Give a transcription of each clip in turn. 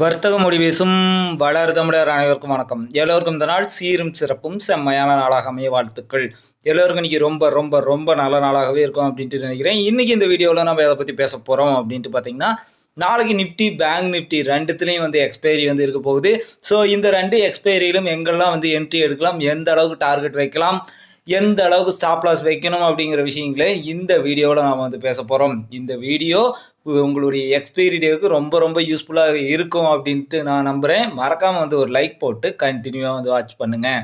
வர்த்தக முடிவேசும் வளர் தமிழர் அனைவருக்கும் வணக்கம். எல்லோருக்கும் இந்த நாள் சீரும் சிறப்பும் செம்மையான நாளாக அமைய வாழ்த்துக்கள். எல்லோருக்கும் இன்னைக்கு ரொம்ப ரொம்ப ரொம்ப நல்ல நாளாகவே இருக்கும் அப்படின்ட்டு நினைக்கிறேன். இன்றைக்கி இந்த வீடியோவில் நம்ம எதை பற்றி பேச போகிறோம் அப்படின்ட்டு பார்த்தீங்கன்னா நாளைக்கு நிஃப்டி பேங்க் நிஃப்டி ரெண்டுத்துலேயும் வந்து எக்ஸ்பைரி வந்து இருக்க போகுது. ஸோ இந்த ரெண்டு எக்ஸ்பைரியிலும் எங்கெல்லாம் வந்து என்ட்ரி எடுக்கலாம் எந்த அளவுக்கு டார்கெட் வைக்கலாம் எந்த அளவுக்கு ஸ்டாப் லாஸ் வைக்கணும் அப்படிங்கிற விஷயங்களே இந்த வீடியோவில் நாம் வந்து பேச போகிறோம் இந்த வீடியோ உங்களுடைய எக்ஸ்பைரி டேவுக்கு ரொம்ப ரொம்ப யூஸ்ஃபுல்லாக இருக்கும் அப்படின்ட்டு நான் நம்புகிறேன் மறக்காமல் வந்து ஒரு லைக் போட்டு கண்டினியூவாக வந்து வாட்ச் பண்ணுங்கள்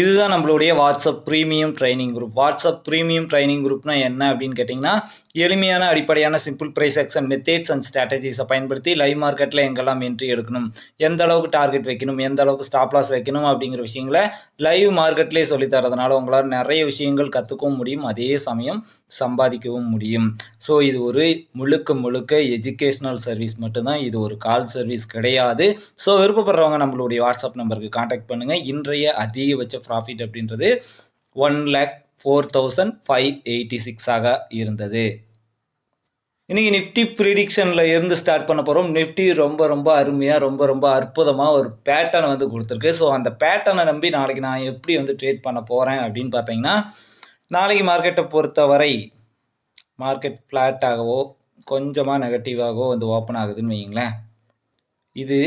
இதுதான் நம்மளுடைய WhatsApp premium training group. WhatsApp premium training குரூப்னா என்ன அப்படின்னு கேட்டிங்கன்னா எளிமையான அடிப்படையான simple price action methods and ஸ்ட்ராட்டஜிஸை பயன்படுத்தி லைவ் மார்க்கெட்டில் எங்கெல்லாம் என்ட்ரி எடுக்கணும் எந்த அளவுக்கு டார்கெட் வைக்கணும் எந்த அளவுக்கு ஸ்டாப் லாஸ் வைக்கணும் அப்படிங்கிற விஷயங்களை லைவ் மார்க்கெட்லேயே சொல்லி தரதுனால உங்களால் நிறைய விஷயங்கள் கற்றுக்கவும் முடியும் அதே சமயம் சம்பாதிக்கவும் முடியும். ஸோ இது ஒரு முழுக்க முழுக்க எஜுகேஷ்னல் சர்வீஸ் மட்டும்தான். இது ஒரு கால் சர்வீஸ் கிடையாது. ஸோ விருப்பப்படுறவங்க நம்மளுடைய வாட்ஸ்அப் நம்பருக்கு காண்டாக்ட் பண்ணுங்கள் இன்றைய அதிகபட்ச ப்ராஃபிட் அப்படின்றது one lakh four thousand five eighty சிக்ஸாக இருந்தது. இன்றைக்கி நிஃப்டி ப்ரிடிக்ஷனில் இருந்து ஸ்டார்ட் பண்ண போகிறோம் நிஃப்டி ரொம்ப ரொம்ப அருமையாக ரொம்ப ரொம்ப அற்புதமாக ஒரு பேட்டர்னை வந்து கொடுத்துருக்கு. ஸோ அந்த பேட்டர்னை நம்பி நாளைக்கு நான் எப்படி வந்து ட்ரேட் பண்ண போகிறேன் அப்படின்னு பார்த்தீங்கன்னா நாளைக்கு மார்க்கெட்டை பொறுத்தவரை மார்க்கெட் ஃப்ளாட்டாகவோ கொஞ்சமாக நெகட்டிவாகவோ வந்து ஓப்பன் ஆகுதுன்னு வைங்களேன் இது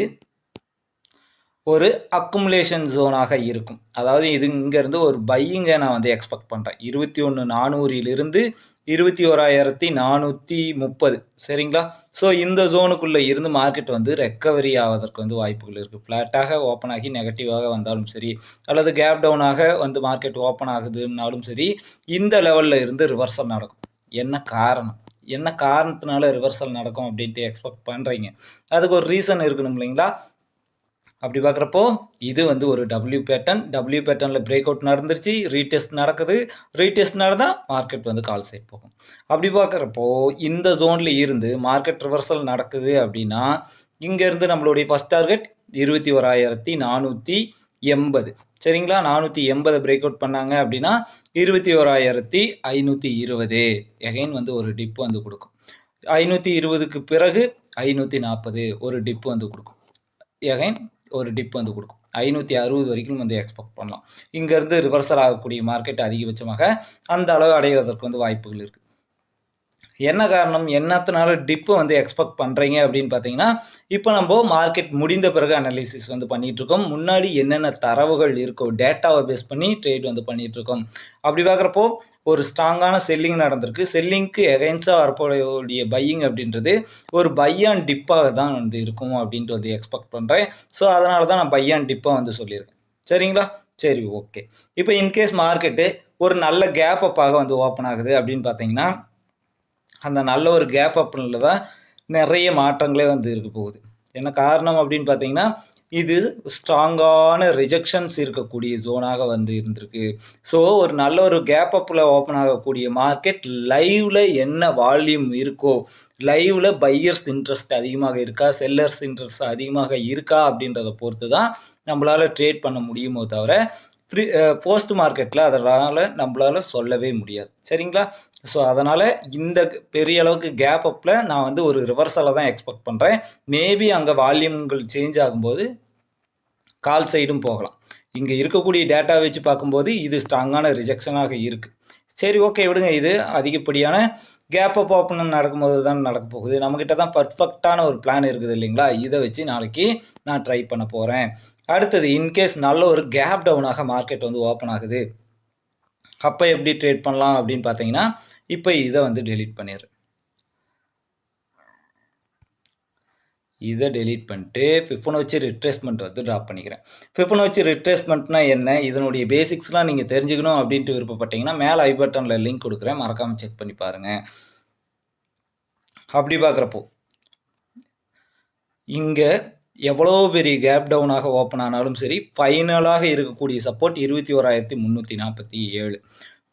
ஒரு அக்குமுலேஷன் ஜோனாக இருக்கும். அதாவது இது இங்கேருந்து ஒரு பையிங்கை நான் வந்து எக்ஸ்பெக்ட் பண்ணுறேன் இருபத்தி ஒன்று நானூறிலிருந்து இருபத்தி ஓராயிரத்தி நானூற்றி முப்பது. சரிங்களா? ஸோ இந்த ஜோனுக்குள்ளே இருந்து மார்க்கெட் வந்து ரெக்கவரி ஆவதற்கு வந்து வாய்ப்புகள் இருக்குது ஃப்ளாட்டாக ஓப்பன் ஆகி நெகட்டிவாக வந்தாலும் சரி அல்லது கேப் டவுனாக வந்து மார்க்கெட் ஓப்பன் ஆகுதுன்னாலும் சரி இந்த லெவலில் இருந்து ரிவர்சல் நடக்கும். என்ன காரணம்? என்ன காரணத்தினால ரிவர்சல் நடக்கும் அப்படின்ட்டு எக்ஸ்பெக்ட் பண்ணுறீங்க அதுக்கு ஒரு ரீசன் இருக்கணும் இல்லைங்களா? அப்படி பார்க்குறப்போ இது வந்து ஒரு டபிள்யூ பேட்டர்ன் டபிள்யூ பேட்டர்னில் பிரேக் அவுட் நடந்துருச்சு. ரீடெஸ்ட் நடக்குது. ரீடெஸ்ட் நடந்தால் மார்க்கெட் வந்து கால் சைட் போகும். அப்படி பார்க்குறப்போ இந்த ஜோனில் இருந்து மார்க்கெட் ரிவர்சல் நடக்குது அப்படின்னா இங்கேருந்து நம்மளுடைய ஃபஸ்ட் டார்கெட் இருபத்தி ஓராயிரத்தி நானூற்றி எண்பது. சரிங்களா? நானூற்றி எண்பதை பிரேக் அவுட் பண்ணாங்க அப்படின்னா இருபத்தி ஓராயிரத்தி ஐநூற்றி இருபது. எகைன் வந்து ஒரு டிப் வந்து கொடுக்கும். ஐநூற்றி இருபதுக்கு பிறகு ஐநூற்றி நாற்பது ஒரு டிப் வந்து கொடுக்கும். எகைன் ஒரு டிப் வந்து கொடுக்கும். ஐநூற்றி அறுபது வரைக்கும் வந்து எக்ஸ்பெக்ட் பண்ணலாம். இங்கேருந்து ரிவர்சல் ஆகக்கூடிய மார்க்கெட் அதிகபட்சமாக அந்த அளவு அடைவதற்கு வந்து வாய்ப்புகள் இருக்குது என்ன காரணம்? என்னத்தினால டிப்பு வந்து எக்ஸ்பெக்ட் பண்ணுறீங்க அப்படின்னு பார்த்தீங்கன்னா இப்போ நம்ம மார்க்கெட் முடிந்த பிறகு அனாலிசிஸ் வந்து பண்ணிகிட்டு இருக்கோம். முன்னாடி என்னென்ன தரவுகள் இருக்கோ டேட்டாவை பேஸ் பண்ணி ட்ரேட் வந்து பண்ணிகிட்டு இருக்கோம். அப்படி பார்க்குறப்போ ஒரு ஸ்ட்ராங்கான செல்லிங் நடந்திருக்கு. செல்லிங்க்கு எகைன்ஸ்டாக வரப்போடைய பையிங் அப்படின்றது ஒரு பையான் டிப்பாக தான் வந்து இருக்கும் அப்படின்ட்டு வந்து எக்ஸ்பெக்ட் பண்ணுறேன் ஸோ அதனால தான் நான் பையான் டிப்பாக வந்து சொல்லியிருக்கேன். சரிங்களா? சரி ஓகே இப்போ இன்கேஸ் மார்க்கெட்டு ஒரு நல்ல கேப் அப்பாக வந்து ஓப்பன் ஆகுது அப்படின்னு பார்த்தீங்கன்னா அந்த நல்ல ஒரு கேப் அப்பில் தான் நிறைய மாற்றங்களே வந்து இருக்க போகுது. என்ன காரணம் அப்படின்னு பார்த்தீங்கன்னா இது ஸ்ட்ராங்கான ரிஜெக்ஷன்ஸ் இருக்கக்கூடிய ஜோனாக வந்து இருந்திருக்கு. ஸோ ஒரு நல்ல ஒரு கேப் அப்பில் ஓப்பன் ஆகக்கூடிய மார்க்கெட் லைவில் என்ன வால்யூம் இருக்கோ லைவில் பையர்ஸ் இன்ட்ரெஸ்ட் அதிகமாக இருக்கா செல்லர்ஸ் இன்ட்ரெஸ்ட் அதிகமாக இருக்கா அப்படின்றத பொறுத்து தான் நம்மளால் ட்ரேட் பண்ண முடியுமோ தவிர ப்ரீ போஸ்ட் மார்க்கெட்டில் அதனால் நம்மளால் சொல்லவே முடியாது. சரிங்களா? ஸோ அதனால் இந்த பெரிய அளவுக்கு கேப் அப்பில் நான் வந்து ஒரு ரிவர்சலை தான் எக்ஸ்பெக்ட் பண்ணுறேன் மேபி அங்கே வால்யூம்கள் சேஞ்ச் ஆகும்போது கால் சைடும் போகலாம். இங்கே இருக்கக்கூடிய டேட்டா வச்சு பார்க்கும்போது இது ஸ்ட்ராங்கான ரிஜெக்ஷனாக இருக்குது சரி ஓகே விடுங்க. இது அதிகப்படியான கேப் அப் ஓப்பன் நடக்கும்போது தான் நடக்க போகுது. நம்மக்கிட்ட தான் பர்ஃபெக்டான ஒரு பிளான் இருக்குது இல்லைங்களா? இதை வச்சு நாளைக்கு நான் ட்ரை பண்ண போகிறேன் அடுத்தது இன்கேஸ் நல்ல ஒரு கேப் டவுனாக மார்க்கெட் வந்து ஓப்பன் ஆகுது. அப்போ எப்படி ட்ரேட் பண்ணலாம் அப்படின்னு பார்த்தீங்கன்னா இப்போ இதை வந்து டெலீட் பண்ணிடு இதை டெலீட் பண்ணிட்டு ஃபிஃபனோச்சி ரிட்ரேஸ்மெண்ட் வந்து ட்ராப் பண்ணிக்கிறேன். ஃபிஃபனோச்சி ரிட்ரேஸ்மெண்ட்னா என்ன? இதனுடைய பேசிக்ஸ்லாம் நீங்கள் தெரிஞ்சுக்கணும் அப்படின்ட்டு விருப்பப்பட்டீங்கன்னா மேலே ஐ பட்டனில் லிங்க் கொடுக்குறேன். மறக்காமல் செக் பண்ணி பாருங்கள் அப்படி பார்க்குறப்போ இங்கே எவ்வளோ பெரிய கேப் டவுனாக ஓப்பன் ஆனாலும் சரி ஃபைனலாக இருக்கக்கூடிய சப்போர்ட் இருபத்தி ஓராயிரத்தி முந்நூற்றி நாற்பத்தி ஏழு.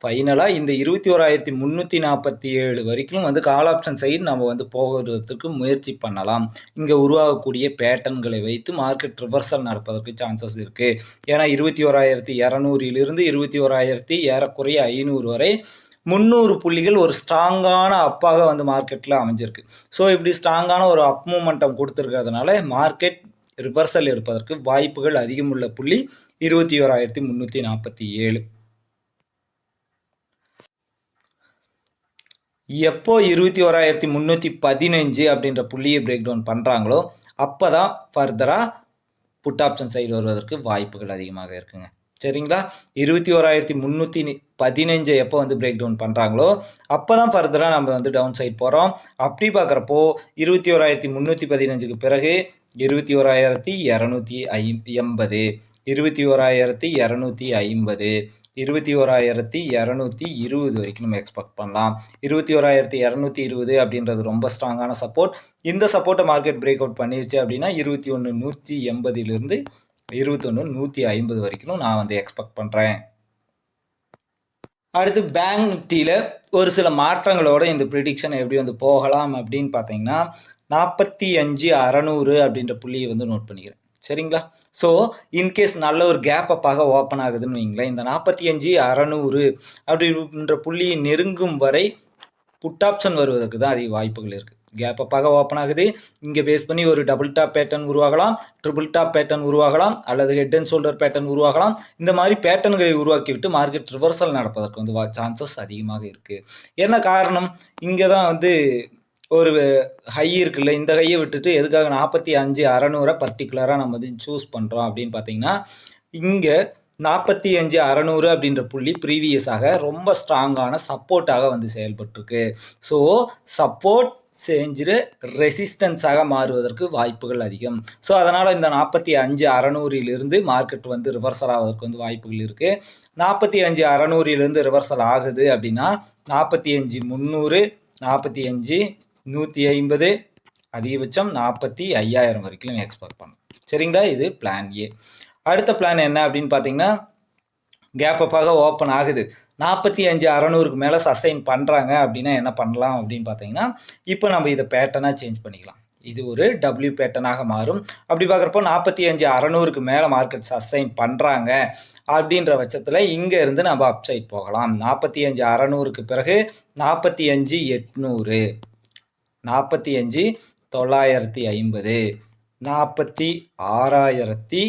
ஃபைனலாக இந்த இருபத்தி ஓராயிரத்தி முந்நூற்றி நாற்பத்தி ஏழு வரைக்கும் வந்து கால் ஆப்ஷன் சைடு நம்ம வந்து போகிறதுக்கு முயற்சி பண்ணலாம். இங்கே உருவாகக்கூடிய பேட்டர்ன்களை வைத்து மார்க்கெட் ரிவர்சல் நடப்பதற்கு சான்சஸ் இருக்குது ஏன்னா இருபத்தி ஓராயிரத்தி இரநூறிலிருந்து இருபத்தி ஓராயிரத்தி ஏறக்குறைய ஐநூறு வரை முந்நூறு புள்ளிகள் ஒரு ஸ்ட்ராங்கான அப்பாக வந்து மார்க்கெட்டில் அமைஞ்சிருக்கு. ஸோ இப்படி ஸ்ட்ராங்கான ஒரு அப் மூமெண்டம் கொடுத்துருக்கிறதுனால மார்க்கெட் ரிவர்சல் எடுப்பதற்கு வாய்ப்புகள் அதிகமுள்ள புள்ளி இருபத்தி ஓராயிரத்தி முந்நூற்றி நாற்பத்தி ஏழு. எப்போ இருபத்தி ஓராயிரத்தி முந்நூற்றி பதினஞ்சு அப்படின்ற புள்ளியை பிரேக் டவுன் பண்ணுறாங்களோ அப்போ தான் ஃபர்தராக புட் ஆப்ஷன் சைடு வருவதற்கு வாய்ப்புகள் அதிகமாக இருக்குங்க. சரிங்களா? இருபத்தி ஓராயிரத்தி முந்நூற்றி பதினஞ்சு எப்போ வந்து பிரேக் டவுன் பண்ணுறாங்களோ அப்போ தான் ஃபர்தராக நம்ம வந்து டவுன் சைட் போகிறோம் அப்படி பார்க்குறப்போ இருபத்தி ஓராயிரத்தி முந்நூற்றி பதினஞ்சுக்கு பிறகு இருபத்தி ஓராயிரத்தி இரநூத்தி ஐ எண்பது. இருபத்தி ஓராயிரத்தி இரநூத்தி ஐம்பது. இருபத்தி ஓராயிரத்தி இரநூத்தி இருபது வரைக்கும் நம்ம எக்ஸ்பெக்ட் பண்ணலாம். இருபத்தி ஓராயிரத்தி இரநூத்தி இருபது அப்படின்றது ரொம்ப ஸ்ட்ராங்கான சப்போர்ட் இந்த சப்போர்ட்டை மார்க்கெட் பிரேக் அவுட் பண்ணிருச்சு அப்படின்னா இருபத்தி ஒன்று நூற்றி எண்பதிலிருந்து இருபத்தொன்று நூற்றி ஐம்பது வரைக்கும் நான் வந்து எக்ஸ்பெக்ட் பண்ணுறேன் அடுத்து பேங்க் நிஃப்டியில் ஒரு சில மாற்றங்களோட இந்த ப்ரிடிக்ஷன் எப்படி வந்து போகலாம் அப்படின்னு பார்த்தீங்கன்னா நாற்பத்தி அஞ்சு அறநூறு அப்படின்ற புள்ளியை வந்து நோட் பண்ணிக்கிறேன். சரிங்களா? ஸோ இன்கேஸ் நல்ல ஒரு கேப் அப்பாக ஓப்பன் ஆகுதுன்னு வைங்களேன் இந்த நாற்பத்தி அஞ்சு அறநூறு அப்படின்ற புள்ளியை நெருங்கும் வரை புட் ஆப்ஷன் வருவதற்கு தான் அதிக வாய்ப்புகள் இருக்குது கேப் அப்பாக ஓப்பன் ஆகுது. இங்கே பேஸ் பண்ணி ஒரு டபுள் டாப் பேட்டர்ன் உருவாகலாம் ட்ரிபிள் டாப் பேட்டர்ன் உருவாகலாம் அல்லது ஹெட் அண்ட் ஷோல்டர் பேட்டர்ன் உருவாகலாம். இந்த மாதிரி பேட்டர்ன்களை உருவாக்கி விட்டு மார்க்கெட் ரிவர்சல் நடப்பதற்கு வந்து சான்சஸ் அதிகமாக இருக்குது என்ன காரணம்? இங்கே தான் வந்து ஒரு ஹை இருக்குல்ல இந்த ஹையை விட்டுட்டு எதுக்காக நாற்பத்தி அஞ்சு அறநூறை பர்டிகுலராக நம்ம வந்து சூஸ் பண்ணுறோம் அப்படின்னு பார்த்தீங்கன்னா இங்கே நாற்பத்தி அஞ்சு அறநூறு அப்படின்ற புள்ளி ப்ரீவியஸாக ரொம்ப ஸ்ட்ராங்கான சப்போர்ட்டாக வந்து செயல்பட்டுருக்கு. ஸோ சப்போர்ட் செஞ்சுட்டு ரெசிஸ்டன்ஸாக மாறுவதற்கு வாய்ப்புகள் அதிகம். ஸோ அதனால் இந்த நாற்பத்தி அஞ்சு அறநூறிலிருந்து மார்க்கெட் வந்து ரிவர்சல் ஆவதற்கு வந்து வாய்ப்புகள் இருக்குது நாற்பத்தி அஞ்சு அறநூறிலிருந்து ரிவர்சல் ஆகுது அப்படின்னா நாற்பத்தி அஞ்சு முந்நூறு நாற்பத்தி அஞ்சு நூற்றி ஐம்பது அதிகபட்சம் நாற்பத்தி ஐயாயிரம் வரைக்கும் எக்ஸ்பெக்ட் பண்ணலாம். சரிங்களா? இது பிளான் ஏ அடுத்த பிளான் என்ன அப்படின்னு பார்த்தீங்கன்னா கேப் அப்பாக ஓப்பன் ஆகுது. நாற்பத்தி அஞ்சு அறநூறுக்கு மேலே சஸ்டைன் பண்ணுறாங்க அப்படின்னா என்ன பண்ணலாம் அப்படின்னு பார்த்தீங்கன்னா இப்போ நம்ம இதை பேட்டர்னாக சேஞ்ச் பண்ணிக்கலாம். இது ஒரு டபிள்யூ பேட்டர்னாக மாறும். அப்படி பார்க்குறப்போ நாற்பத்தி அஞ்சு அறநூறுக்கு மேலே மார்க்கெட் சஸ்டைன் பண்ணுறாங்க அப்படின்ற பட்சத்தில் இங்கே இருந்து நம்ம அப்சைட் போகலாம். நாற்பத்தி அஞ்சு அறநூறுக்கு பிறகு நாற்பத்தி அஞ்சு எட்நூறு. நாற்பத்தி அஞ்சு தொள்ளாயிரத்தி ஐம்பது. நாற்பத்தி ஆறாயிரத்தி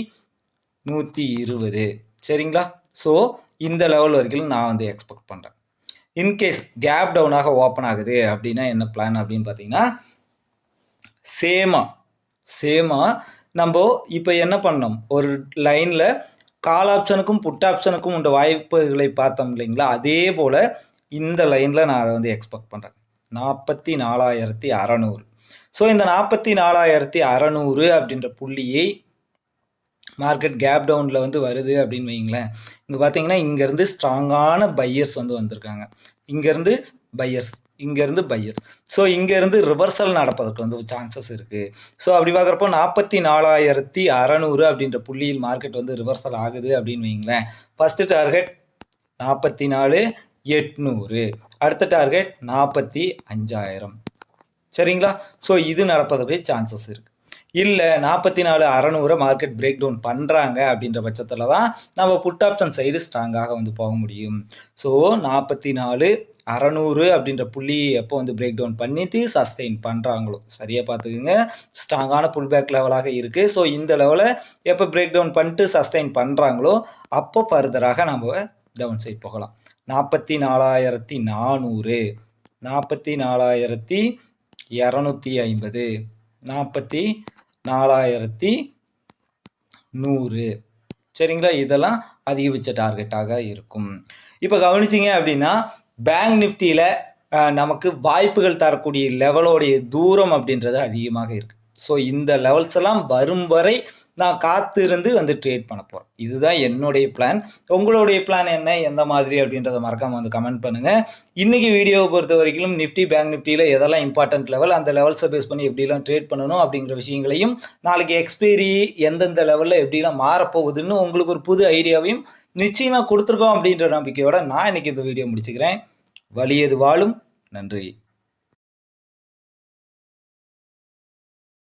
நூற்றி இருபது. சரிங்களா? ஸோ இந்த லெவல் வரைக்கும் நான் வந்து எக்ஸ்பெக்ட் பண்ணுறேன் இன்கேஸ் கேப் டவுனாக ஓப்பன் ஆகுது அப்படின்னா என்ன பிளான் அப்படின்னு பார்த்தீங்கன்னா சேமா சேமா நம்ம இப்போ என்ன பண்ணோம்? ஒரு லைனில் கால் ஆப்ஷனுக்கும் புட் ஆப்ஷனுக்கும் உண்ட வாய்ப்புகளை பார்த்தோம் இல்லைங்களா? அதே போல் இந்த லைனில் நான் அதை வந்து எக்ஸ்பெக்ட் பண்ணுறேன் நாற்பத்தி நாலாயிரத்தி அறநூறு. ஸோ இந்த நாற்பத்தி நாலாயிரத்தி அறநூறு அப்படின்ற புள்ளியை மார்க்கெட் கேப் டவுனில் வந்து வருது அப்படின்னு வைங்களேன் இங்கே பார்த்தீங்கன்னா இங்கேருந்து ஸ்ட்ராங்கான பையர்ஸ் வந்து வந்திருக்காங்க. இங்கேருந்து பையர்ஸ் இங்கேருந்து பையர்ஸ் ஸோ இங்கேருந்து ரிவர்சல் நடப்பதற்கு வந்து சான்சஸ் இருக்குது ஸோ அப்படி பார்க்குறப்போ நாற்பத்தி நாலாயிரத்தி அறநூறு அப்படின்ற புள்ளியில் மார்க்கெட் வந்து ரிவர்சல் ஆகுது அப்படின்னு வைங்களேன் ஃபஸ்ட்டு டார்கெட் நாற்பத்தி நாலு எட்நூறு. அடுத்த டார்கெட் நாற்பத்தி அஞ்சாயிரம். சரிங்களா? ஸோ இது நடப்பதற்கு சான்சஸ் இருக்குது இல்லை நாற்பத்தி நாலு அறநூறு மார்க்கெட் பிரேக் டவுன் பண்ணுறாங்க அப்படின்ற பட்சத்தில் தான் நம்ம புட் ஆப்ஷன் சைடு ஸ்ட்ராங்காக வந்து போக முடியும். ஸோ நாற்பத்தி நாலு அறநூறு அப்படின்ற புள்ளி எப்போ வந்து பிரேக் டவுன் பண்ணிட்டு சஸ்டெயின் பண்ணுறாங்களோ சரியாக பார்த்துக்குங்க. ஸ்ட்ராங்கான புல் பேக் லெவலாக இருக்குது ஸோ இந்த லெவலை எப்போ பிரேக் டவுன் பண்ணிட்டு சஸ்டெயின் பண்ணுறாங்களோ அப்போ ஃபர்தராக நம்ம டவுன் சைட் போகலாம். நாற்பத்தி நாலாயிரத்தி நானூறு நாற்பத்தி நாலாயிரத்தி இரநூத்தி ஐம்பது நாற்பத்தி நாலாயிரத்தி நூறு சரிங்களா? இதெல்லாம் அதிகபட்ச டார்கெட்டாக இருக்கும். இப்போ கவனிச்சிங்க அப்படின்னா பேங்க் நிஃப்டியில் நமக்கு வாய்ப்புகள் தரக்கூடிய லெவலோடைய தூரம் அப்படின்றது அதிகமாக இருக்குது ஸோ இந்த லெவல்ஸ் எல்லாம் வரும் வரை நான் காத்து இருந்து வந்து ட்ரேட் பண்ண போகிறேன் இதுதான் என்னுடைய பிளான் உங்களுடைய பிளான் என்ன? எந்த மாதிரி? அப்படின்றத மறக்காமல் வந்து கமெண்ட் பண்ணுங்கள் இன்றைக்கி வீடியோவை பொறுத்த வரைக்கும் நிஃப்டி பேங்க் நிஃப்டியில் எதெல்லாம் இம்பார்ட்டன்ட் லெவல் அந்த லெவல்ஸை பேஸ் பண்ணி எப்படிலாம் ட்ரேட் பண்ணணும் அப்படிங்கிற விஷயங்களையும் நாளைக்கு எக்ஸ்பைரி எந்தெந்த லெவலில் எப்படிலாம் மாறப்போகுதுன்னு உங்களுக்கு ஒரு புது ஐடியாவையும் நிச்சயமாக கொடுத்துருக்கோம் அப்படின்ற நம்பிக்கையோட நான் இன்றைக்கி இந்த வீடியோ முடிச்சுக்கிறேன். வலியது வாழும்? நன்றி.